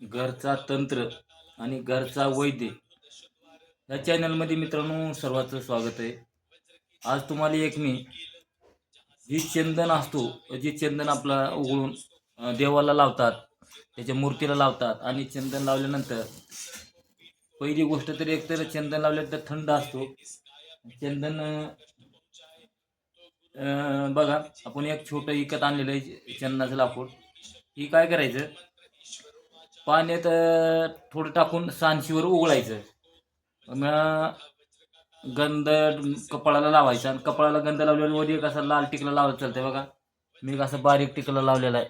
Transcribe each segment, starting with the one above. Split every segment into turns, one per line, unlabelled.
घरचा तंत्र आणि घरचा वैद्य या चॅनलमध्ये मित्रांनो सर्वांचं स्वागत आहे. आज तुम्हाला एक मी जी चंदन असतो जे चंदन आपला उघडून देवाला लावतात त्याच्या मूर्तीला लावतात आणि चंदन लावल्यानंतर पहिली गोष्ट तर एक तर चंदन लावल्यानंतर थंड असतो. चंदन बघा आपण एक छोटं विकत आणलेलं आहे चंदनाचं लाकूड. ही काय करायचं? पाण्यात थोडं टाकून सांशीवर उघडायचं गंध कपाळाला लावायचा आणि कपाळाला गंध लावल्यावर वर एक असा लाल टिकला लावायला चालतंय बघा. मी असं बारीक टिकला लावलेला आहे.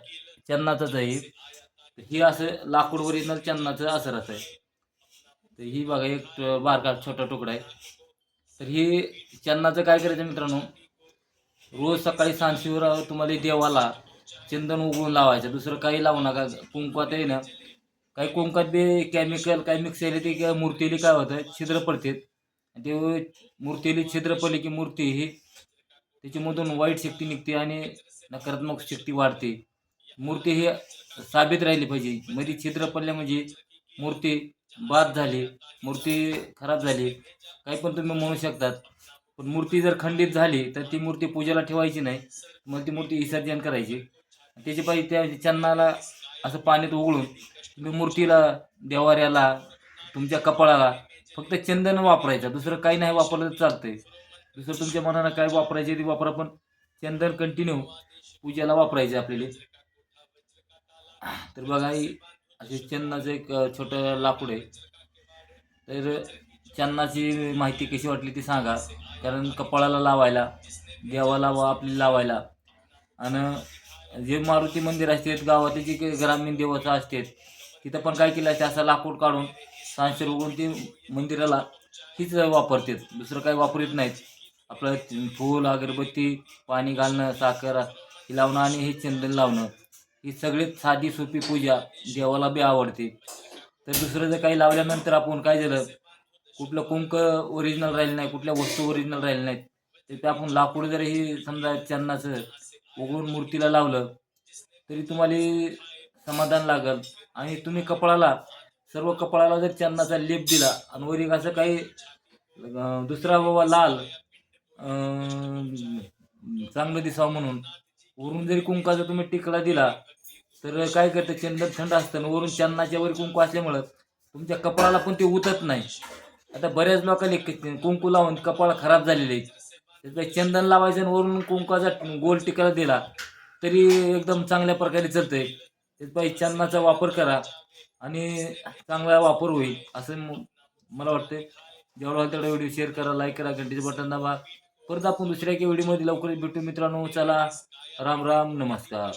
चन्नाचाच आहे ही. असं लाकूड ओरिजिनल चन्नाचं असं आहे. तर ही बघा एक बारका छोटा तुकडा आहे. तर ही चन्नाचं काय करायचं मित्रांनो? रोज सकाळी सांशीवर तुम्हाला देवाला चंदन उघडून लावायचं. दुसरं काही लावू नका. कुंकवात आहे ना काही कुंकात बी केमिकल काही मिक्स केले ते किंवा मूर्तीला काय होतं छिद्र पडतात. आणि ते मूर्तीला छिद्र पडले की मूर्ती ही त्याच्यामधून वाईट शक्ती निघते आणि नकारात्मक शक्ती वाढते. मूर्ती ही साबित राहिली पाहिजे. मध्ये छिद्र पडले म्हणजे मूर्ती बाद झाली. मूर्ती खराब झाली. काही पण तुम्ही म्हणू शकतात. पण मूर्ती जर खंडित झाली तर ती मूर्ती पूजेला ठेवायची नाही. मग ती मूर्ती विसर्जन करायची. त्याची पाहिजे त्या चन्नाला असं पाण्यात उघडून तुम्ही मूर्तीला देवाऱ्याला तुमच्या कपाळाला फक्त चंदन वापरायचं. दुसरं काही नाही वापरलं तर चालतंय. दुसरं तुमच्या मनानं काय वापरायचे ते वापरा पण चंदन कंटिन्यू पूजेला वापरायचे आपल्याला. तर बघा ही असे चंदनाचं एक छोटं लाकूड आहे. तर चन्नाची माहिती कशी वाटली ती सांगा. कारण कपाळाला लावायला देवाला वा आपली लावायला. आणि जे मारुती मंदिर असते गावातले जे काही ग्रामीण देवता असतात तिथं पण काय केलं असते असं लाकूड काढून सांशे उघडून ते मंदिराला हीच वापरतात. दुसरं काही वापरत नाहीत. आपलं फूल अगरबत्ती पाणी घालणं साखर हे लावणं आणि हे चंदन लावणं ही सगळीच साधी सोपी पूजा देवाला बी आवडते. तर दुसरं जर काही लावल्यानंतर आपण काय झालं कुठलं कुंक ओरिजिनल राहिलं नाही कुठल्या वस्तू ओरिजिनल राहिल्या नाहीत. तर ते आपण लाकूड जर समजा चन्नाचं उघडून मूर्तीला लावलं तरी तुम्हाला समाधान लागल. आणि तुम्ही कपाळाला सर्व कपाळाला जर चन्नाचा लेप दिला आणि वरी असं काही दुसरा बाबा लाल चांगलं दिसावं म्हणून वरून जरी कुंकाचा तुम्ही टिकला दिला तर काय करतं चंदन थंड असतं. आणि वरून चन्नाच्या वर कुंकू असल्यामुळं तुमच्या कपाळाला पण ते उतत नाही. आता बऱ्याच लोकांनी क- कुंकू लावून कपाळ खराब झालेले आहेत. चंदन लावायचं आणि वरून कुंकूचा गोल टिकायला दिला तरी एकदम चांगल्या प्रकारे चालतंय. त्याच्यामुळे चंदनाचा वापर करा आणि चांगला वापर होईल असं मला वाटतं जेवढा होईल तेवढा व्हिडिओ शेअर करा लाईक करा घंटेचे बटन दाबा. परत आपण दुसऱ्या एका व्हिडिओमध्ये लवकर भेटू मित्रांनो. चला राम राम नमस्कार.